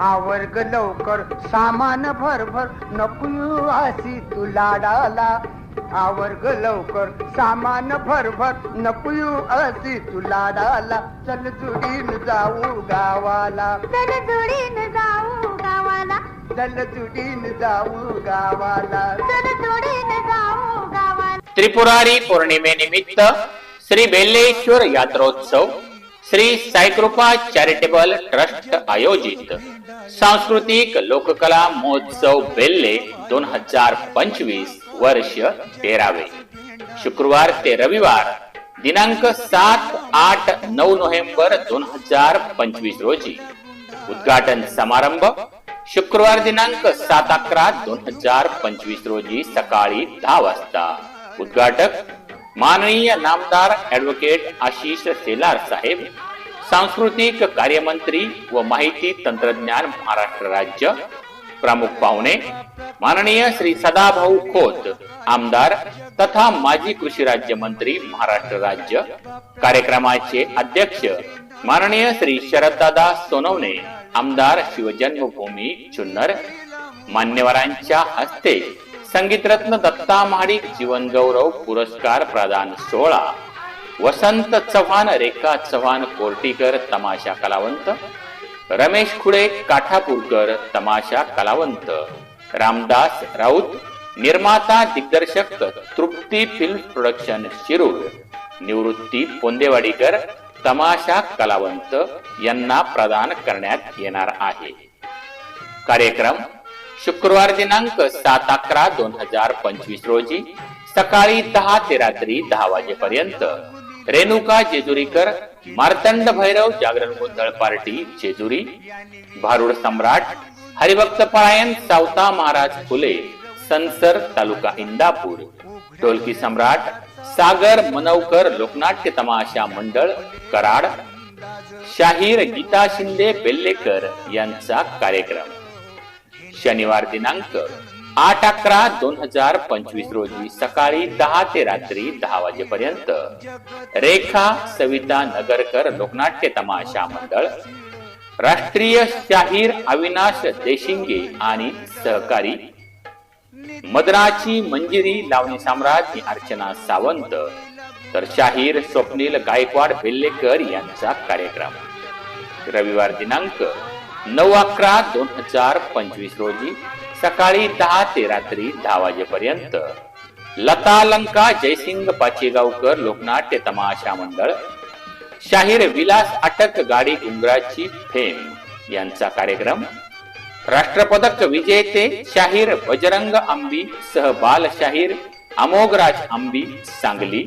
आवर्ग लवकर सामान भरभर नको येऊ अशी तू लाडाला. आवर्ग लवकर सामान भरभर नको येऊ अशी तू लाडाला. चल जुडीन जाऊ गावाला. चल जोडीन जाऊ गावाला. चल जुडीन जाऊ गावाला. चल जोडीन जाऊ गावाला. त्रिपुरारी पौर्णिमेनिमित्त श्री बेल्लेश्वर यात्रोत्सव श्री साईकृपा चॅरिटेबल ट्रस्ट आयोजित. सांस्कृतिक लोककला महोत्सव बेल्ले दोन हजार पंचवीस वर्ष तेरावे. शुक्रवार ते रविवार दिनांक सात आठ नऊ नोव्हेंबर दोन हजार पंचवीस रोजी. उद्घाटन समारंभ शुक्रवार दिनांक सात अकरा दोन हजार पंचवीस रोजी सकाळी दहा वाजता. उद्घाटक माननीय नामदार ऍडव्होकेट आशिष सेलार साहेब सांस्कृतिक कार्यमंत्री व माहिती तंत्रज्ञान महाराष्ट्र राज्य प्रमुख पाहुणे माननीय श्री सदाभाऊ खोत आमदार तथा माजी कृषी राज्यमंत्री महाराष्ट्र राज्य कार्यक्रमाचे अध्यक्ष माननीय श्री शरददादा सोनवणे आमदार शिवजन्मभूमी चुन्नर मान्यवरांच्या हस्ते संगीतरत्न दत्ता महाडिक जीवन गौरव पुरस्कार प्रदान सोहळा. वसंत चव्हाण रेखा चव्हाण कोर्टीकर तमाशा कलावंत. रमेश खुडे काठापूरकर तमाशा कलावंत. रामदास राऊत निर्माता दिग्दर्शक तृप्ती फिल्म प्रोडक्शन शिरूर. निवृत्ती पोंदेवाडीकर तमाशा कलावंत यांना प्रदान करण्यात येणार आहे. कार्यक्रम शुक्रवार दिनांक सात अकरा दोन हजार पंचवीस रोजी सकाळी दहा ते रात्री दहा वाजेपर्यंत रेणुका जेजुरीकर मार्तंड भैरव जागरण गोंधळ पार्टी जेजुरी भारुड सम्राट हरिभक्त परायण सावता महाराज फुले संसर तालुका इंदापूर ढोलकी सम्राट सागर मनवकर लोकनाट्य तमाशा मंडळ कराड शाहीर गीता शिंदे बेल्लेकर यांचा कार्यक्रम. शनिवार दिनांक आठ अकरा दोन हजार पंचवीस रोजी सकाळी दहा ते रात्री दहा वाजेपर्यंत. रेखा सविता नगरकर लोकनाट्य तमाशा मंडळ राष्ट्रीय शाहीर अविनाश देशिंगे आणि सहकारी मदराची मंजिरी लावणी सम्राट अर्चना सावंत तर शाहीर स्वप्नील गायकवाड बेल्लेकर यांचा कार्यक्रम. रविवार दिनांक नऊ अकरा दोन हजार पंचवीस रोजी सकाळी दहा ते रात्री दहा वाजेपर्यंत. लता लंका जयसिंग पाचेगावकर लोकनाट्य तमाशा मंडळ शाहीर विलास अटक गाडी उंगराची फेम यांचा कार्यक्रम. राष्ट्रपदक विजेते शाहीर बजरंग आंबी सह बाल शाहीर अमोगराज आंबी सांगली.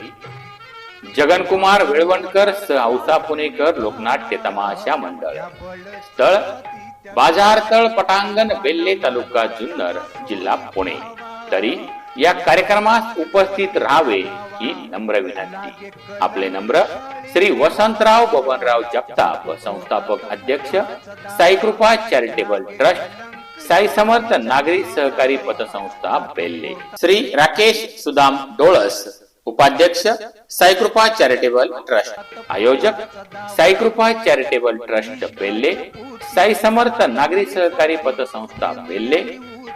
जगनकुमार वेळवणकर औसा पुणेकर लोकनाट्य तमाशा मंडळ. स्थळ बाजार तळ पटांगण बेल्ले तालुका जुन्नर जिल्हा पुणे. तरी या कार्यक्रमास उपस्थित राहावे ही नम्र विनंती. आपले नम्र श्री वसंतराव बबनराव जगताप संस्थापक अध्यक्ष साईकृपा चॅरिटेबल ट्रस्ट साई समर्थ नागरी सहकारी पतसंस्था बेल्ले श्री राकेश सुदाम डोळस उपाध्यक्ष साईकृपा चॅरिटेबल ट्रस्ट. आयोजक साईकृपा चॅरिटेबल ट्रस्ट बेल्ले. साई समर्थ नागरी सहकारी पतसंस्था बेल्ले.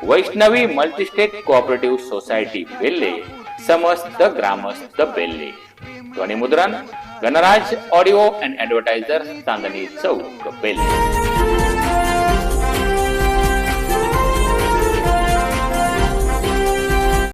वैष्णवी मल्टीस्टेट कोऑपरेटिव्ह सोसायटी बेल्ले. समस्त ग्रामस्थ बेल्ले. ध्वनिमुद्रण गणराज ऑडिओ अँड ऍडव्हर्टायझर चांदणी चौक बेल्ले.